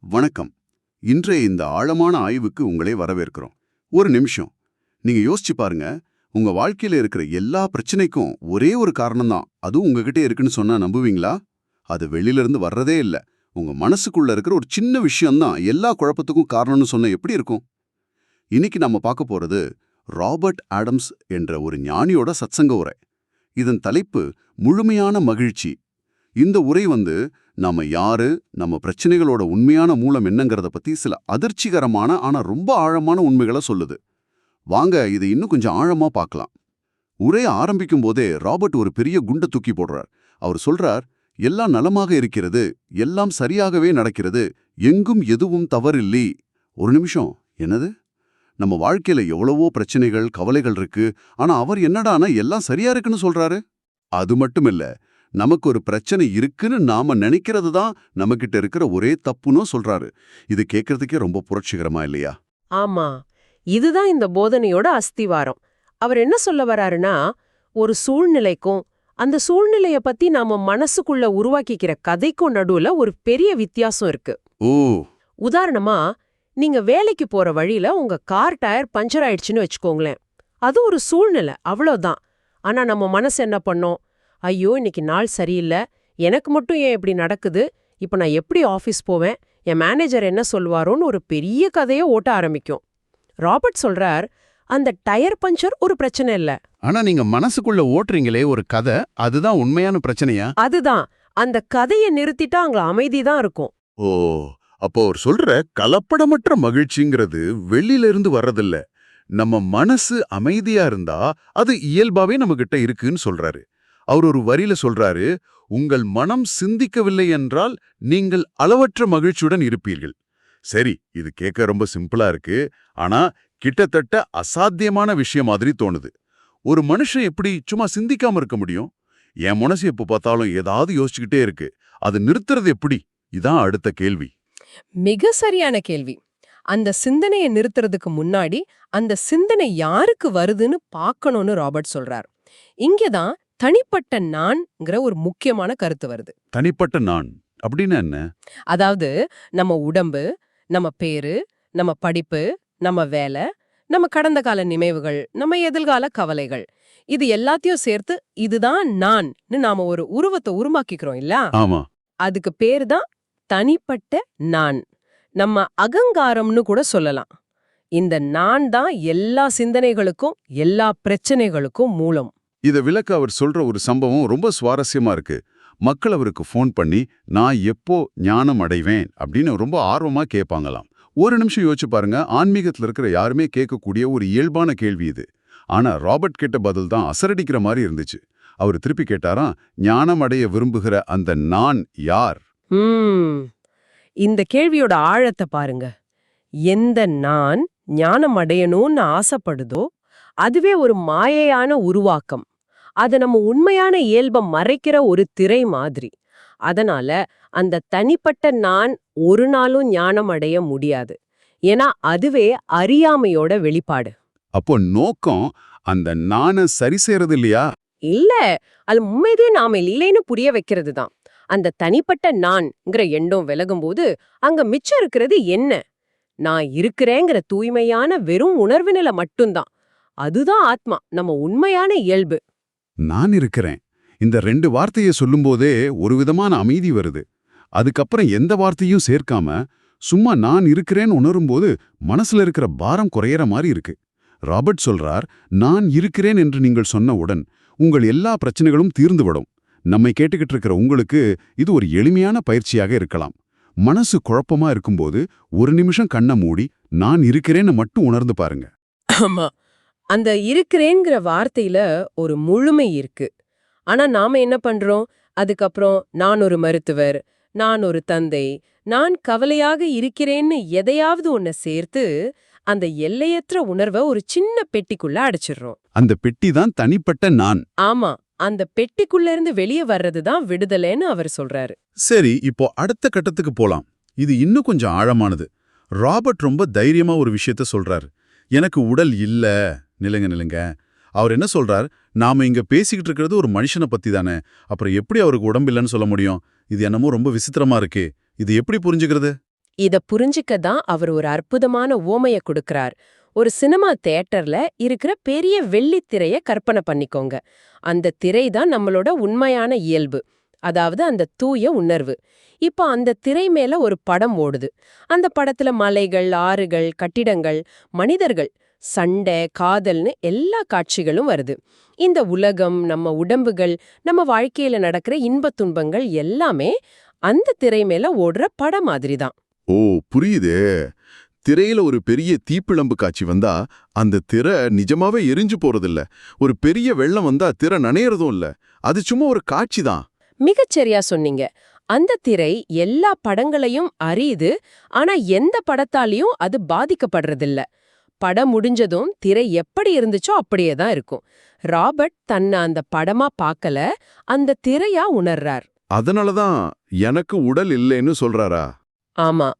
வணக்கம். இன்றைய இந்த ஆழமான ஆய்வுக்கு உங்களை வரவேற்கிறோம். ஒரு நிமிஷம். நீங்க யோசிச்சு பாருங்க. உங்க வாழ்க்கையில இருக்கிற எல்லா பிரச்சனைக்கும் ஒரே ஒரு காரணம் தான் அதுவும் உங்ககிட்ட இருக்குன்னு சொன்னா நம்புவீங்களா? அது வெளியில இருந்து வர்றதே இல்ல. உங்க மனசுக்குள்ள இருக்கிற ஒரு சின்ன விஷயம்தான் எல்லா குழப்பத்துக்கும் காரணம்னு சொன்னா எப்படி இருக்கும்? இன்னைக்கு நம்ம பார்க்க போறது ராபர்ட் ஆடம்ஸ் என்ற ஒரு ஞானியோட சத்சங்க உரை. இதன் தலைப்பு முழுமையான மகிழ்ச்சி. இந்த உரை வந்து நாம யாரு நம்ம பிரச்சனைகளோட உண்மையான மூலம் என்னங்கிறத பத்தி சில அதிர்ச்சிகரமான ஆனா ரொம்ப ஆழமான உண்மைகளை சொல்லுது. வாங்க இதை இன்னும் கொஞ்சம் ஆழமா பார்க்கலாம். உரையை ஆரம்பிக்கும் போதே ராபர்ட் ஒரு பெரிய குண்டை தூக்கி போடுறார். அவர் சொல்றார் எல்லாம் நலமாக இருக்கிறது எல்லாம் சரியாகவே நடக்கிறது எங்கும் எதுவும் தவறில்லை. ஒரு நிமிஷம் என்னது? நம்ம வாழ்க்கையில எவ்வளவோ பிரச்சனைகள் கவலைகள் இருக்கு. ஆனா அவர் என்னடானா எல்லாம் சரியா இருக்குன்னு சொல்றாரு. அது மட்டும் இல்ல நமக்கு ஒரு பிரச்சனை இருக்குன்னு நாம நினைக்கிறது தான் நம்மகிட்ட இருக்கிற ஒரே தப்புன்னு சொல்றாரு. இது கேட்கறதுக்கே ரொம்ப புரட்சிகரமா இல்லையா? ஆமா. இதுதான் இந்த போதனையோட அஸ்திவாரம். அவர் என்ன சொல்ல வராருன்னா ஒரு சூழ்நிலைக்கும் அந்த சூழ்நிலைய பத்தி நாம மனசுக்குள்ள உருவாக்கிக்கிற கதைக்கும் நடுவுல ஒரு பெரிய வித்தியாசம் இருக்கு. ஓ. உதாரணமா நீங்க வேலைக்கு போற வழியில உங்க கார் டயர் பஞ்சர் ஆயிடுச்சுன்னு வச்சுக்கோங்களேன். அது ஒரு சூழ்நிலை அவ்வளவுதான். ஆனா நம்ம மனசு என்ன பண்ணோம்? ஐயோ இன்னைக்கு நாள் சரியில்லை. எனக்கு மட்டும் ஏன் இப்படி நடக்குது? இப்ப நான் எப்படி ஆபீஸ் போவேன்? என் மேனேஜர் என்ன சொல்வாரோன்னு ஒரு பெரிய கதையை ஓட்ட ஆரம்பிக்கும். ராபர்ட் சொல்றார் அந்த டயர் பஞ்சர் ஒரு பிரச்சனை இல்ல. ஆனா நீங்க மனசுக்குள்ள ஓட்டுறீங்களே ஒரு கதை அதுதான் உண்மையான பிரச்சனையா? அதுதான். அந்த கதையை நிறுத்திட்டா அங்க அமைதி தான் இருக்கும். ஓ அப்போ அவர் சொல்ற கலப்படமற்ற மகிழ்ச்சிங்கிறது வெளியில இருந்து வர்றதில்ல. நம்ம மனசு அமைதியா இருந்தா அது இயல்பாவே நம்ம கிட்ட இருக்குன்னு சொல்றாரு. அவர் ஒரு வரியில சொல்றாரு உங்கள் மனம் சிந்திக்கவில்லை என்றால் நீங்கள் அளவற்ற மகிழ்ச்சியுடன் இருப்பீர்கள். சரி இது கேட்க ரொம்ப சிம்பிளா இருக்கு. ஆனா கிட்டத்தட்ட அசாத்தியமான விஷயம் மாதிரி தோணுது. ஒரு மனுஷன் எப்படி சும்மா சிந்திக்காம இருக்க முடியும்? என் மனசு எப்ப பார்த்தாலும் ஏதாவது யோசிச்சுக்கிட்டே இருக்கு. அது நிறுத்துறது எப்படி? இதான் அடுத்த கேள்வி. மிக சரியான கேள்வி. அந்த சிந்தனையை நிறுத்துறதுக்கு முன்னாடி அந்த சிந்தனை யாருக்கு வருதுன்னு பார்க்கணும்னு ராபர்ட் சொல்றார். இங்கதான் தனிப்பட்ட நான்ங்கிற ஒரு முக்கியமான கருத்து வருது. தனிப்பட்ட நான் அப்படின்னு என்ன? அதாவது நம்ம உடம்பு நம்ம பேரு நம்ம படிப்பு நம்ம வேலை நம்ம கடந்த கால நினைவுகள் நம்ம எதிர்கால கவலைகள் இது எல்லாத்தையும் சேர்த்து இதுதான் நான்னு நாம ஒரு உருவத்தை உருவாக்கிக்கிறோம் இல்ல ஆமா. அதுக்கு பேரு தான் தனிப்பட்ட நான். நம்ம அகங்காரம்னு கூட சொல்லலாம். இந்த நான் தான் எல்லா சிந்தனைகளுக்கும் எல்லா பிரச்சனைகளுக்கும் மூலம். இத விளக்க அவர் சொல்ற ஒரு சம்பவம் ரொம்ப சுவாரஸ்யமா இருக்கு. மக்கள் அவருக்கு ஃபோன் பண்ணி நான் எப்போ ஞானம் அடைவேன்? அப்படின்னு ரொம்ப ஆர்வமா கேட்பாங்களாம் ஒரு நிமிஷம் யோசிச்சு பாருங்க ஆன்மீகத்துல இருக்கிற யாருமே கேட்கக்கூடிய ஒரு இயல்பான கேள்வி இது. ஆனா ராபர்ட் கேட்ட பதில் தான் அசரடிக்கிற மாதிரி இருந்துச்சு. அவர் திருப்பி கேட்டாராம் ஞானம் அடைய விரும்புகிற அந்த நான் யார்? ம். இந்த கேள்வியோட ஆழத்தை பாருங்க. எந்த நான் ஞானம் அடையணும்னு ஆசைப்படுதோ அதுவே ஒரு மாயையான உருவாக்கம். அது நம்ம உண்மையான இயல்பை மறைக்கிற ஒரு திரை மாதிரி. அதனால அந்த தனிப்பட்ட நான் ஒரு நாளும் ஞானம் அடைய முடியாது. ஏன்னா அதுவே அறியாமையோட வெளிப்பாடு. அப்போ நோக்கம் அந்த நானை சரி செய்யறது இல்லையா? இல்ல. அது உண்மைதே நாம இல்லைன்னு புரிய வைக்கிறது தான். அந்த தனிப்பட்ட நான்ங்கிற எண்ணம் விலகும்போது அங்க மிச்சம் இருக்கிறது என்ன? நான் இருக்கிறேங்கிற தூய்மையான வெறும் உணர்வு நிலை மட்டும்தான். அதுதான் ஆத்மா நம்ம உண்மையான இயல்பு. நான் இருக்கிறேன். இந்த ரெண்டு வார்த்தையை சொல்லும்போதே ஒரு விதமான அமைதி வருது. அதுக்கப்புறம் எந்த வார்த்தையும் சேர்க்காம சும்மா நான் இருக்கிறேன்னு உணரும்போது மனசுல இருக்கிற பாரம் குறையற மாதிரி இருக்கு. ராபர்ட் சொல்றார் நான் இருக்கிறேன் என்று நீங்கள் சொன்னவுடன் உங்கள் எல்லா பிரச்சனைகளும் தீர்ந்துவிடும். நம்மை கேட்டுக்கிட்டு இருக்கிற உங்களுக்கு இது ஒரு எளிமையான பயிற்சியாக இருக்கலாம். மனசு குழப்பமா இருக்கும்போது ஒரு நிமிஷம் கண்ணை மூடி நான் இருக்கிறேன்னு மட்டும் உணர்ந்து பாருங்க. ஆமா. அந்த இருக்கிறேங்கிற வார்த்தையில ஒரு முழுமை இருக்கு. ஆனா நாம என்ன பண்றோம்? அதுக்கப்புறம் நான் ஒரு மருத்துவர் நான் ஒரு தந்தை நான் கவலையாக இருக்கிறேன்னு எதையாவது ஒன்ன சேர்த்து அந்த எல்லையற்ற உணர்வை ஒரு சின்ன பெட்டிக்குள்ள அடைச்சிடுறோம். அந்த பெட்டி தான் தனிப்பட்ட நான். ஆமா. அந்த பெட்டிக்குள்ள இருந்து வெளியே வர்றதுதான் விடுதலைன்னு அவர் சொல்றாரு. சரி இப்போ அடுத்த கட்டத்துக்கு போலாம். இது இன்னும் கொஞ்சம் ஆழமானது. ராபர்ட் ரொம்ப தைரியமா ஒரு விஷயத்த சொல்றாரு. எனக்கு உடல் இல்ல. நிலுங்க நிலுங்க அவர் என்ன சொல்றார்? நாம இங்க பேசிக்கிட்டு இருக்கிறது ஒரு மனுஷனை பத்தி தானே. அப்புறம் எப்படி அவருக்கு உடம்பு இல்லைன்னு சொல்ல முடியும்? இது என்னமோ ரொம்ப விசித்திரமா இருக்கே. இது எப்படி புரிஞ்சுக்கிறது? இத புரிஞ்சுக்க தான் அவர் ஒரு அற்புதமான ஓமைய கொடுக்கறார். ஒரு சினிமா தியேட்டர்ல இருக்கிற பெரிய வெள்ளித்திரையை கற்பனை பண்ணிக்கோங்க. அந்த திரை தான் நம்மளோட உண்மையான இயல்பு. அதாவது அந்த தூய உணர்வு. இப்போ அந்த திரை மேல ஒரு படம் ஓடுது. அந்த படத்துல மலைகள் ஆறுகள் கட்டிடங்கள் மனிதர்கள் சண்டை காதல்னு எல்லா காட்சிகளும் வருது. இந்த உலகம் நம்ம உடம்புகள் நம்ம வாழ்க்கையில நடக்கிற இன்பத் துன்பங்கள் எல்லாமே அந்த திரை மேல ஓடுற படம் மாதிரி தான் ஓ புரியுதே. திரையில ஒரு பெரிய தீப்பிழம்பு காட்சி வந்தா அந்த திரை நிஜமாவே எரிஞ்சு போறதில்ல. ஒரு பெரிய வெள்ளம் வந்தா திரை நனையறதும் இல்ல. அது சும்மா ஒரு காட்சி தான். மிகச்சரியா சொன்னீங்க. அந்த திரை எல்லா படங்களையும் அறியுது ஆனா எந்த படத்தாலையும் அது பாதிக்கப்படுறதில்ல. படம் முடிஞ்சதும் திரை எப்படி இருந்துச்சோ அப்படியே தான் இருக்கும். ராபர்ட் தன்னை அந்த படமா பார்க்கல. அந்த திரையா உணர்றார். அதனாலதான் எனக்கு உடல் இல்லைன்னு சொல்றாரா? ஆமா.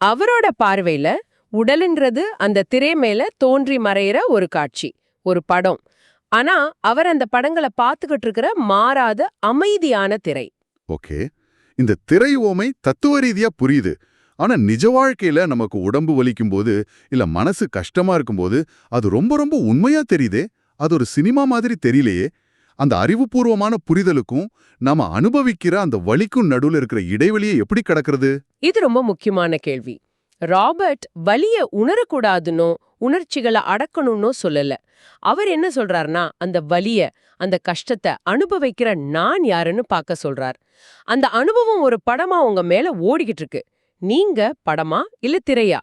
அவரோட பார்வையில உடலுன்றது அந்த திரை மேல தோன்றி மறையிற ஒரு காட்சி ஒரு படம். ஆனா அவர் அந்த படங்களை பார்த்துக்கிட்டு இருக்கிற மாறாத அமைதியான திரை. ஓகே. இந்த திரை ஓமை தத்துவ ரீதியா புரியுது. ஆனா நிஜ வாழ்க்கையில நமக்கு உடம்பு வலிக்கும் போது இல்ல மனசு கஷ்டமா இருக்கும்போது அது ரொம்ப ரொம்ப உண்மையா தெரியுதே? அது ஒரு சினிமா மாதிரி தெரியலையே? அந்த அறிவுபூர்வமான புரிதலுக்கும் நாம அனுபவிக்கிற அந்த வலிக்கும் நடுவுல இருக்கிற இடைவெளியை எப்படி கடக்கிறது? இது ரொம்ப முக்கியமான கேள்வி. ராபர்ட் வலிய உணரக்கூடாதுன்னோ உணர்ச்சிகளை அடக்கணும்னோ சொல்லல. அவர் என்ன சொல்றாருன்னா அந்த வலிய அந்த கஷ்டத்தை அனுபவிக்கிற நான் யாருன்னு பார்க்க சொல்றார். அந்த அனுபவம் ஒரு படமா உங்க மேல ஓடிக்கிட்டு இருக்கு நீங்க படமா இல்ல திரையா?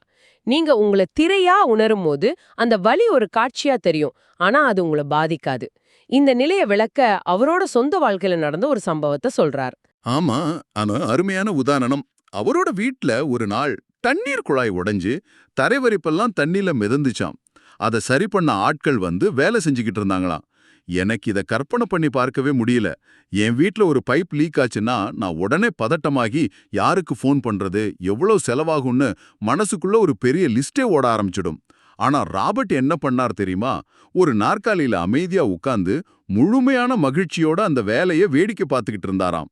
நீங்க உங்களை திரையா உணரும் போது அந்த வலி ஒரு காட்சியா தெரியும். ஆனா அது உங்களை பாதிக்காது. இந்த நிலைய விளக்க அவரோட சொந்த வாழ்க்கையில நடந்த ஒரு சம்பவத்தை சொல்றார். ஆமா ஆனா அருமையான உதாரணம். அவரோட வீட்ல ஒரு நாள் தண்ணீர் குழாய் உடைஞ்சு தரைவரிப்பெல்லாம் தண்ணில மிதந்துச்சாம். அதை சரி பண்ண ஆட்கள் வந்து வேலை செஞ்சுக்கிட்டு இருந்தாங்களாம். எனக்கு இத கற்பனை பண்ணி பார்க்கவே முடியல. என் வீட்ல ஒரு பைப் லீக் ஆச்சுன்னா நான் உடனே பதட்டமாகி யாருக்கு ஃபோன் பண்றது எவ்வளோ செலவாகும்னு மனசுக்குள்ள ஒரு பெரிய லிஸ்டே ஓட ஆரம்பிச்சிடும். ஆனா ராபர்ட் என்ன பண்ணார் தெரியுமா? ஒரு நாற்காலியில் அமைதியா உட்காந்து முழுமையான மகிழ்ச்சியோட அந்த வேலையை வேடிக்கை பார்த்துக்கிட்டு இருந்தாராம்.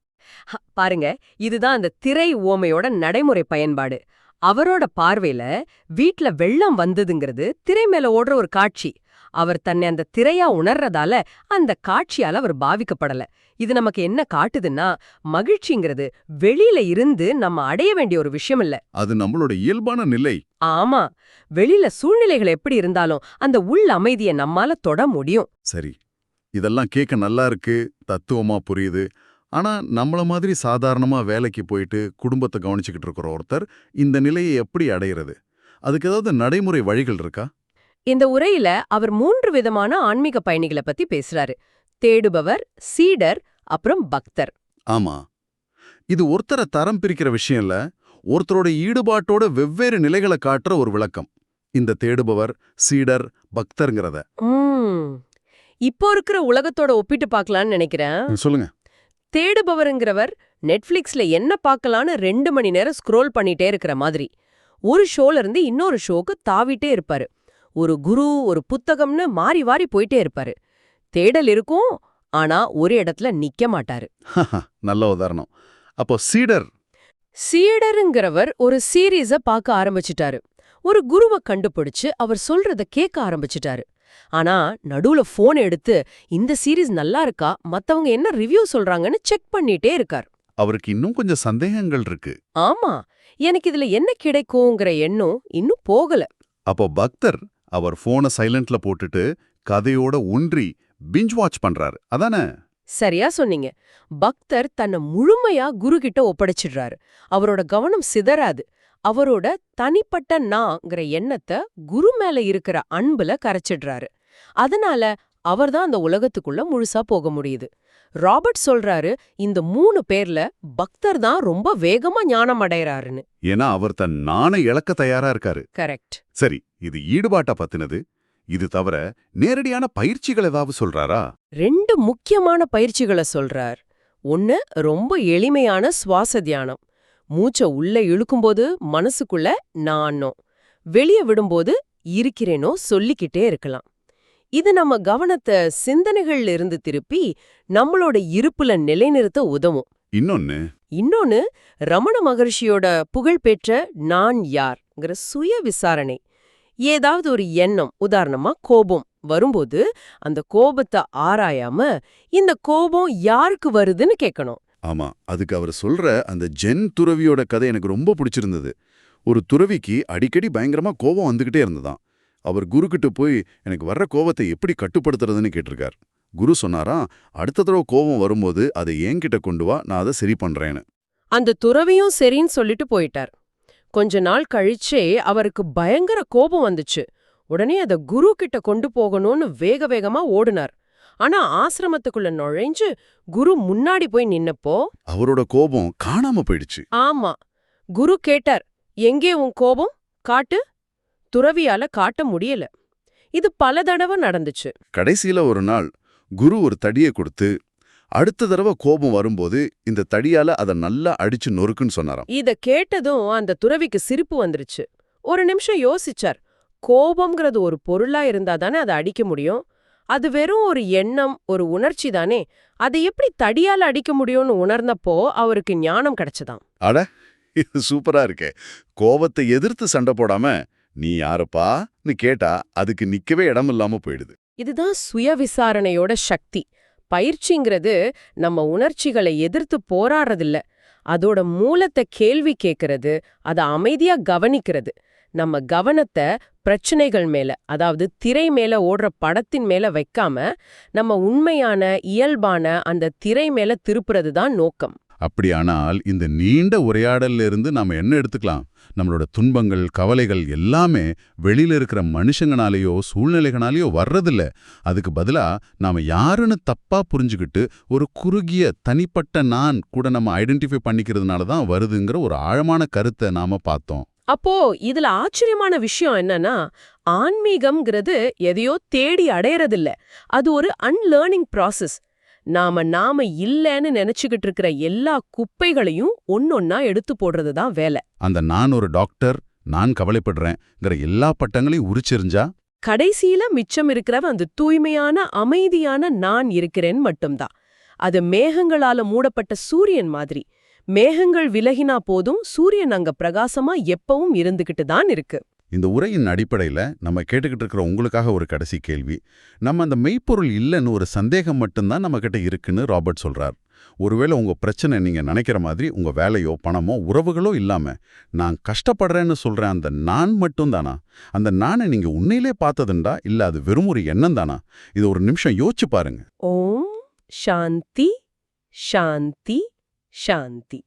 பாருங்க. இதுதான் அந்த திரை ஓமையோட நடைமுறை பயன்பாடு. அவரோட பார்வையில வீட்ல வெள்ளம் வந்ததுங்கிறது திரை மேல ஓடுற ஒரு காட்சி. அவர் தன்னை அந்த திரையா உணர்றதால அந்த காட்சியால அவர் பாவிக்கப்படல. இது நமக்கு என்ன காட்டுதுன்னா மகிழ்ச்சிங்கிறது வெளியில இருந்து நம்ம அடைய வேண்டிய ஒரு விஷயம் இல்ல. அது நம்மளோட இயல்பான நிலை. ஆமா. வெளியில சூழ்நிலைகள் எப்படி இருந்தாலும் அந்த உள் அமைதியை நம்மால தொட முடியும். சரி. இதெல்லாம் கேட்க நல்லா இருக்கு தத்துவமா புரியுது. ஆனா நம்மள மாதிரி சாதாரணமா வேலைக்கு போயிட்டு குடும்பத்தை கவனிச்சுக்கிட்டு இருக்கிற ஒருத்தர் இந்த நிலையை எப்படி அடையிறது? அதுக்கு ஏதாவது நடைமுறை வழிகள் இருக்கா? இந்த உரையில அவர் மூன்று விதமான ஆன்மீக பயணிகளை பத்தி பேசுறாரு. தேடுபவர் சீடர் அப்புறம் பக்தர். ஆமா. இது ஒருத்தரை தரம் பிரிக்கிற விஷயம் இல்ல ஒருத்தரோட ஈடுபாட்டோட வெவ்வேறு நிலைகளை காட்டுற ஒரு விளக்கம். இந்த தேடுபவர் சீடர் பக்தர்ங்கிறத. இப்போ இருக்கிற உலகத்தோட ஒப்பிட்டு பார்க்கலான்னு நினைக்கிறேன். சொல்லுங்க. தேடுபவருங்கிறவர் நெட்ஃபிளிக்ஸ்ல என்ன பார்க்கலான்னு ரெண்டு மணி நேரம் ஸ்க்ரோல் பண்ணிட்டே இருக்கிற மாதிரி. ஒரு ஷோல இருந்து இன்னொரு ஷோக்கு தாவிட்டே இருப்பாரு. ஒரு குரு ஒரு புத்தகம்னு மாறி வாரி போயிட்டே இருப்பாரு. தேடல் இருக்கும் ஆனா ஒரு இடத்துல நிக்க மாட்டாரு. நல்ல உதாரணம். அப்போ சீடர்? சீடருங்கிறவர் ஒரு சீரீஸ பார்க்க ஆரம்பிச்சிட்டாரு. ஒரு குருவ கண்டுபிடிச்சு அவர் சொல்றத கேட்க ஆரம்பிச்சிட்டாரு. ஆனா நடுவுல போன் எடுத்து இந்த சீரீஸ் நல்லா இருக்கா? மத்தவங்க என்ன ரிவ்யூ சொல்றாங்கன்னு செக் பண்ணிட்டே இருக்கார். அவருக்கு இன்னும் கொஞ்சம் சந்தேகங்கள் இருக்கு. ஆமா. எனக்கு இதுல என்ன கிடைக்குங்கிற எண்ணம் இன்னும் போகல. அப்போ பக்தர் அவர் போனை சைலண்ட்ல போட்டுட்டு கதையோட ஒன்றி பிஞ்ச் வாட்ச் பண்றாரு. அதானே? சரியா சொன்னீங்க. பக்தர் தன்னை முழுமையா குரு கிட்ட ஒப்படைச்சிடுறாரு. அவரோட கவனம் சிதறாது. அவரோட தனிப்பட்ட நாங்கிற எண்ணத்தை குரு மேல இருக்கிற அன்புல கரைச்சிடுறாரு. அதனால அவர்தான் அந்த உலகத்துக்குள்ள முழுசா போக முடியுது. ராபர்ட் சொல்றாரு இந்த மூணு பேர்ல பக்தர் தான் ரொம்ப வேகமா ஞானம் அடையறாருன்னு. ஏன்னா அவர் தன் நாணை இழக்க தயாரா இருக்காரு. கரெக்ட். சரி இது ஈடுபாட்டா பத்தினது? இது தவிர நேரடியான பயிற்சிகள் ஏதாவது சொல்றாரா? ரெண்டு முக்கியமான பயிற்சிகளை சொல்றார். ஒன்னு ரொம்ப எளிமையான சுவாச தியானம். மூச்ச உள்ள இழுக்கும்போது மனசுக்குள்ள நானோ வெளிய விடும்போது இருக்கிறேனோ சொல்லிக்கிட்டே இருக்கலாம். இது நம்ம கவனத்தை சிந்தனைகள்ல இருந்து திருப்பி நம்மளோட இருப்புல நிலைநிறுத்த உதவும். இன்னொன்னு? இன்னொன்னு ரமண மகர்ஷியோட புகழ்பெற்ற நான் யார்ங்கிற சுய விசாரணை. ஏதாவது ஒரு எண்ணம் உதாரணமா கோபம் வரும்போது அந்த கோபத்தை ஆராயாம இந்த கோபம் யாருக்கு வருதுன்னு கேட்கணும் ஆமா அதுக்கு அவர் சொல்ற அந்த ஜென் துறவியோட கதை எனக்கு ரொம்ப பிடிச்சிருந்தது. ஒரு துறவிக்கு அடிக்கடி பயங்கரமா கோபம் வந்துகிட்டே இருந்ததாம். அவர் குருக்கிட்ட போய் எனக்கு வர்ற கோபத்தை எப்படி கட்டுப்படுத்துறதுன்னு கேட்டிருக்கார். குரு சொன்னாராம் அடுத்த தடவை கோபம் வரும்போது அதை என்கிட்ட கொண்டு வா நான் அதை சரி பண்றேன்னு. அந்த துறவியும் சரின்னு சொல்லிட்டு போயிட்டார். கொஞ்ச நாள் கழிச்சே அவருக்கு பயங்கர கோபம் வந்துச்சு. உடனே அத குரு கிட்ட கொண்டு போகணும்னு வேக வேகமா ஓடுனார். ஆனா ஆசிரமத்துக்குள்ள நுழைஞ்சு குரு முன்னாடி போய் நின்னப்போ அவரோட கோபம் காணாம போயிடுச்சு. ஆமா. குரு கேட்டார் எங்கே உன் கோபம்? காட்டு. துறவியால காட்ட முடியல. இது பல தடவை நடந்துச்சு. கடைசியில ஒரு நாள் குரு ஒரு தடியை கொடுத்து அடுத்த தடவை கோபம் வரும்போது இந்த தடியால அதை நல்லா அடிச்சு நொறுக்குன்னு சொன்னாராம். இத கேட்டதும் அந்த துறவிக்கு சிரிப்பு வந்துருச்சு. ஒரு நிமிஷம் யோசிச்சார் கோபம்ங்கிறது ஒரு பொருளா இருந்தா தானே அதை அடிக்க முடியும்? அது வெறும் ஒரு எண்ணம் ஒரு உணர்ச்சி தானே? அதை எப்படி தடியால அடிக்க முடியும்னு உணர்ந்தப்போ அவருக்கு ஞானம் கிடைச்சதாம் அட இது சூப்பரா இருக்கே. கோபத்தை எதிர்த்து சண்டை போடாம நீ யாருப்பான்னு கேட்டா அதுக்கு நிக்கவே இடம் இல்லாம போயிடுது. இதுதான் சுய விசாரணையோட சக்தி. பயிற்சிங்கிறது நம்ம உணர்ச்சிகளை எதிர்த்து போராடுறதில்ல. அதோட மூலத்தை கேள்வி கேட்கறது அதை அமைதியா கவனிக்கிறது. நம்ம கவனத்தை பிரச்சனைகள் மேல அதாவது திரை மேல ஓடுற படத்தின் மேல வைக்காம நம்ம உண்மையான இயல்பான அந்த திரை மேல திருப்புறது தான் நோக்கம். அப்படியானால் இந்த நீண்ட உரையாடல்ல இருந்து நாம என்ன எடுத்துக்கலாம்? நம்மளோட துன்பங்கள் கவலைகள் எல்லாமே வெளியில இருக்கிற மனுஷங்கனாலேயோ சூழ்நிலைகளாலேயோ வர்றதில்ல. அதுக்கு பதிலா நாம யாருன்னு தப்பா புரிஞ்சுக்கிட்டு ஒரு குறுகிய தனிப்பட்ட நான் கூட நம்ம ஐடென்டிஃபை பண்ணிக்கிறதுனால தான் வருதுங்கிற ஒரு ஆழமான கருத்தை நாம பார்த்தோம். அப்போ இதுல ஆச்சரியமான விஷயம் என்னன்னா ஆன்மீகம்ங்கிறது எதையோ தேடி அடையறதில்ல. அது ஒரு அன்லேர்னிங் ப்ராசஸ் நாம நாம இல்லைன்னு நினைச்சுக்கிட்டு இருக்கிற எல்லா குப்பைகளையும் ஒன்னொன்னா எடுத்து போடுறது தான் வேலை. அந்த நான் ஒரு டாக்டர் நான் கவலைப்படுறேங்கிற எல்லா பட்டங்களையும் உரிச்செறிஞ்சா கடைசியில மிச்சம் இருக்கிறவ அந்த தூய்மையான அமைதியான நான் இருக்கிறேன் மட்டும்தான். அது மேகங்களால மூடப்பட்ட சூரியன் மாதிரி. மேகங்கள் விலகினா போதும் சூரியன் அங்க பிரகாசமா எப்பவும் இருந்துகிட்டு தான் இருக்கு. இந்த உரையின் அடிப்படையில நம்ம கேட்டுக்கிட்டு இருக்கிற உங்களுக்காக ஒரு கடைசி கேள்வி. நம்ம அந்த மெய்ப்பொருள் இல்லைன்னு ஒரு சந்தேகம் மட்டும்தான் நம்ம கிட்ட இருக்குன்னு ராபர்ட் சொல்றார். ஒருவேளை உங்க பிரச்சனை நீங்க நினைக்கிற மாதிரி உங்க வேலையோ பணமோ உறவுகளோ இல்லாம நான் கஷ்டப்படுறேன்னு சொல்ற அந்த நான் மட்டும் தானா? அந்த நானை நீங்க உண்மையிலே பார்த்ததுண்டா? இல்ல அது வெறும் ஒரு எண்ணம் தானா? இது ஒரு நிமிஷம் யோசிச்சு பாருங்க. ஓம் சாந்தி சாந்தி. சாந்தி